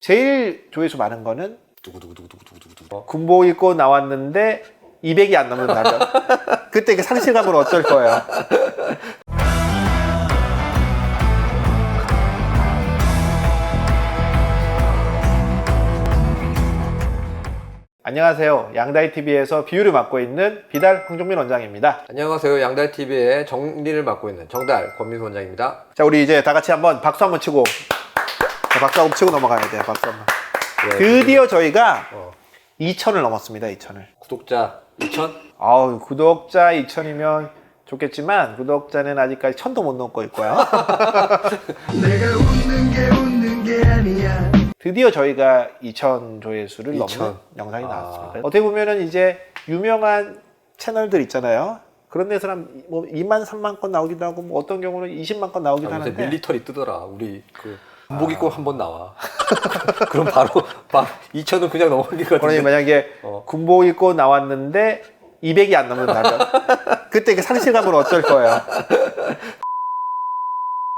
제일 조회수 많은 거는 두구두구두구두구두구두구. 군복 입고 나왔는데 200이 안 넘는다면 그때 그 상실감은 어쩔 거예요. 안녕하세요. 양다이 TV에서 비유를 맡고 있는 비달 황종민 원장입니다. 안녕하세요. 양달 TV의 정리를 맡고 있는 정달 권민수 원장입니다. 자, 우리 이제 다 같이 한번 박수 한번 치고 자, 박수 한번 치고 넘어가야 돼요. 박수 한번. 네, 드디어 저희가 어, 2천을 넘었습니다. 2천을. 구독자 2천? 아우 구독자 2천이면 좋겠지만 구독자는 아직까지 천도 못 넘고 있고요. 내가 웃는 게 웃는 게 아니야 드디어 저희가 2천 조회수를 2,000. 넘는 영상이 아. 나왔습니다. 어떻게 보면은 이제 유명한 채널들 있잖아요. 그런 데서 한뭐 2만 3만 건 나오기도 하고 뭐 어떤 경우는 20만 건 나오기도 아, 요새 하는데 밀리터리 뜨더라. 우리 그 군복 입고 한 번 나와. 그럼 바로 막 2천은 그냥 넘어갈 것 그러니 같은데. 만약에 어. 군복 입고 나왔는데 200이 안 넘는다면 그때 그 상실감은 어쩔 거예요.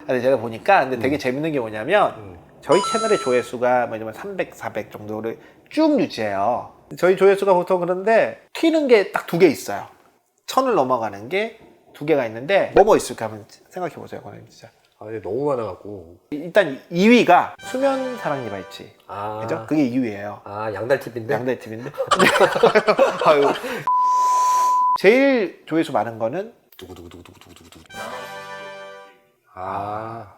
아니 제가 보니까 근데 되게 재밌는 게 뭐냐면 음. 저희 채널의 조회수가 뭐냐면 300, 400 정도를 쭉 유지해요. 저희 조회수가 보통 그런데 튀는 게 딱 두 개 있어요. 천을 넘어가는 게 두 개가 있는데 뭐뭐 있을까 한번 생각해 보세요, 권님 진짜. 아, 이게 너무 많아갖고. 일단 2위가 수면 사랑 리바이치. 아, 그죠? 그게 2위예요. 아 양달 TV인데. 양대 팀인데. 아유. 제일 조회수 많은 거는 두구두구두구두구두구두구. 아,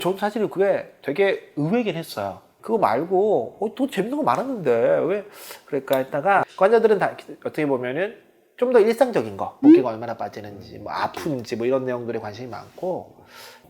저도 사실 그게 되게 의외긴 했어요. 그거 말고 어, 또 재밌는 거 많았는데 왜 그럴까 했다가 환자들은 다 어떻게 보면은 좀 더 일상적인 거 목기가 얼마나 빠지는지 뭐 아픈지 뭐 이런 내용들에 관심이 많고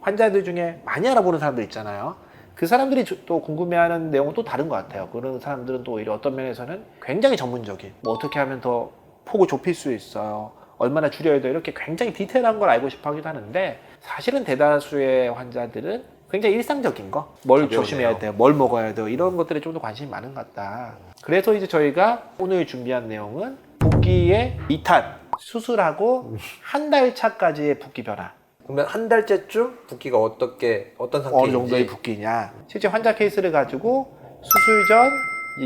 환자들 중에 많이 알아보는 사람들 있잖아요. 그 사람들이 저- 또 궁금해하는 내용은 또 다른 것 같아요. 그런 사람들은 또 오히려 어떤 면에서는 굉장히 전문적인 뭐 어떻게 하면 더 폭을 좁힐 수 있어요. 얼마나 줄여야 돼 이렇게 굉장히 디테일한 걸 알고 싶어 하기도 하는데 사실은 대다수의 환자들은 굉장히 일상적인 거, 뭘 가벼운 조심해야. 돼요, 뭘 먹어야 돼요 이런 것들에 좀 더 관심이 많은 것 같다. 그래서 이제 저희가 오늘 준비한 내용은 붓기의 2탄 수술하고 한 달 차까지의 붓기 변화 그러면 한 달째쯤 붓기가 어떻게 어떤 상태인지. 어느 정도의 붓기냐 실제 환자 케이스를 가지고 수술 전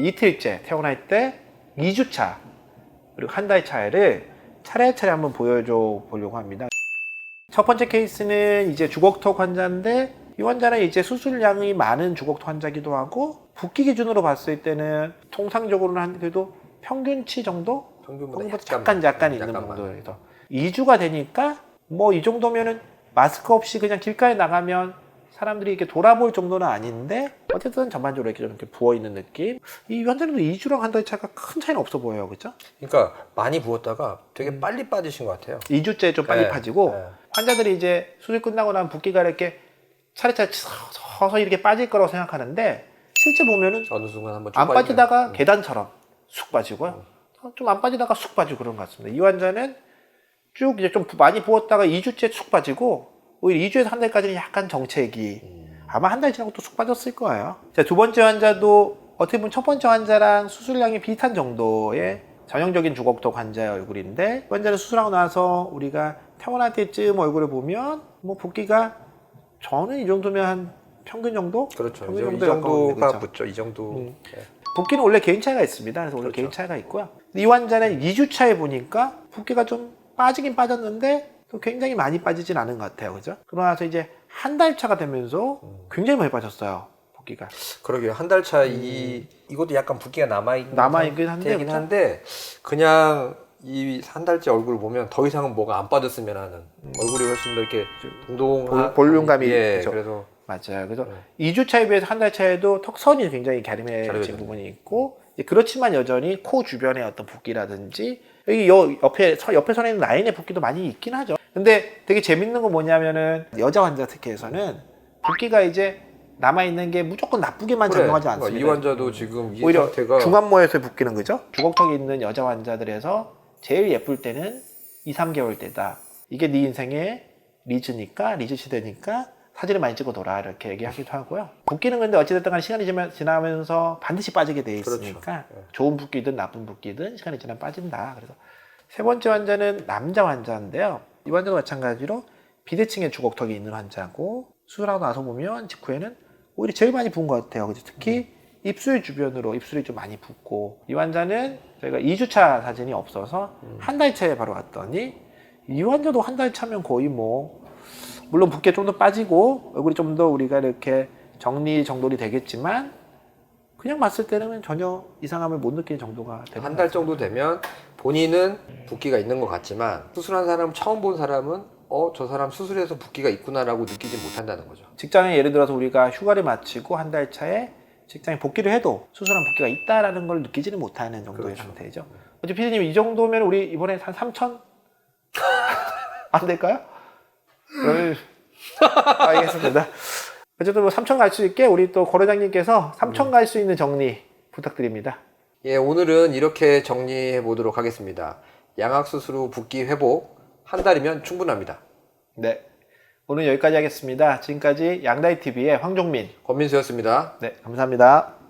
이틀째 퇴원할 때 2주차 그리고 한 달 차를 차례차례 한번 보여줘 보려고 합니다 첫 번째 케이스는 이제 주걱턱 환자인데 이 환자는 이제 수술량이 많은 주걱턱 환자기도 하고 붓기 기준으로 봤을 때는 통상적으로는 한 그래도 평균치 정도 평균보다 평균보다 잠깐 약간 있는. 정도에서 2주가 되니까 뭐 이 정도면은 마스크 없이 그냥 길가에 나가면 사람들이 이렇게 돌아볼 정도는 아닌데 어쨌든 전반적으로 이렇게 좀 이렇게 부어 있는 느낌. 이 환자는 2주랑 한 달 차가 큰 차이는 없어 보여요, 그죠? 그러니까 많이 부었다가 되게 빨리 빠지신 것 같아요. 2주째 좀 빨리 네, 파지고 네. 환자들이 이제 수술 끝나고 나면 붓기가 이렇게 차례차례 서서 이렇게 빠질 거라고 생각하는데 실제 보면은 어느 순간 한번 쭉안 빠지다가 음. 계단처럼 쑥 빠지고요. 좀 안 빠지다가 쑥 빠지고 그런 것 같습니다. 이 환자는 쭉 이제 좀 많이 부었다가 2주째 쑥 빠지고 오히려 2주에서 한 달까지는 약간 정체기. 음. 아마 한 달 지나고 또 쑥 빠졌을 거예요. 자, 두 번째 환자도 어떻게 보면 첫 번째 환자랑 수술량이 비슷한 정도의 전형적인 주걱턱 환자의 얼굴인데 이 환자는 수술하고 나서 우리가 퇴원할 때쯤 얼굴을 보면 뭐 붓기가 저는 이 정도면 한 평균 정도? 그렇죠. 평균 이 정도에 정도가 그렇죠? 붙죠. 이 정도. 음. 네. 붓기는 원래 개인 차이가 있습니다. 그래서 원래 그렇죠. 개인 차이가 있고요. 이 환자는 2주 차에 보니까 붓기가 좀 빠지긴 빠졌는데 또 굉장히 많이 빠지진 않은 것 같아요. 그죠? 그러고 나서 이제 한 달 차가 되면서 음. 굉장히 많이 빠졌어요. 붓기가. 그러게요. 한 달 차 이 이것도 약간 붓기가 남아 있긴 음. 남아있긴 한데, 긴 그렇죠? 한데 그냥 이 한 달째 얼굴 보면 더 이상은 뭐가 안 빠졌으면 하는 얼굴이 훨씬 더 이렇게 동동한 음. 볼- 볼륨감이 예, 그죠. 그래서 맞아요. 그래서 네. 2주 차에 비해서 한 달 차에도 턱선이 굉장히 갸름해진 갸름해졌네. 부분이 있고 그렇지만 여전히 코 주변의 어떤 붓기라든지 여기 여, 옆에 서- 옆에 선에 있는 라인의 붓기도 많이 있긴 하죠. 근데 되게 재밌는 건 뭐냐면은 여자 환자 특히에서는 붓기가 이제 남아 있는 게 무조건 나쁘게만 그래. 작용하지 않습니다. 이 환자도 지금 이 오히려 상태가 중안모에서의 붓기는 그죠? 주걱턱이 있는 여자 환자들에서 제일 예쁠 때는 2, 3개월 때다. 이게 네 인생의 리즈니까 리즈 시대니까 사진을 많이 찍어둬라 이렇게 얘기하기도 하고요. 붓기는 근데 어찌됐든 간에 시간이 지나- 지나면서 반드시 빠지게 돼 있으니까 그렇죠. 네. 좋은 붓기든 나쁜 붓기든 시간이 지나면 빠진다. 그래서 세 번째 환자는 남자 환자인데요. 이 환자도 마찬가지로 비대칭의 주걱턱이 있는 환자고 수술하고 나서 보면 직후에는 오히려 제일 많이 부은 것 같아요. 그래서 특히 입술 주변으로 입술이 좀 많이 붓고 이 환자는 저희가 2주차 사진이 없어서 한달 차에 바로 왔더니 이 환자도 한 달 차면 거의 뭐 물론 붓게 좀 더 빠지고 얼굴이 좀 더 우리가 이렇게 정리 정돈이 되겠지만 그냥 봤을 때는 전혀 이상함을 못 느끼는 정도가 되는 한 달 정도 되면 본인은 붓기가 있는 것 같지만 수술한 사람 처음 본 사람은 어 저 사람 수술해서 붓기가 있구나라고 느끼지 못한다는 거죠. 직장에 예를 들어서 우리가 휴가를 마치고 한 달 차에 직장에 복귀를 해도 수술한 붓기가 있다라는 걸 느끼지는 못하는 정도의 그렇죠. 상태죠. 어제 피디님 이 정도면 우리 이번에 한 3천 안 될까요? 그러면 알겠습니다. 어쨌든 뭐 3천 갈 수 있게 우리 또 고려장님께서 3천 갈 수 있는 정리 부탁드립니다. 예, 오늘은 이렇게 정리해 보도록 하겠습니다. 양악 수술 후 붓기 회복 한 달이면 충분합니다. 네. 오늘 여기까지 하겠습니다. 지금까지 양다이 TV의 황종민. 권민수였습니다. 네, 감사합니다.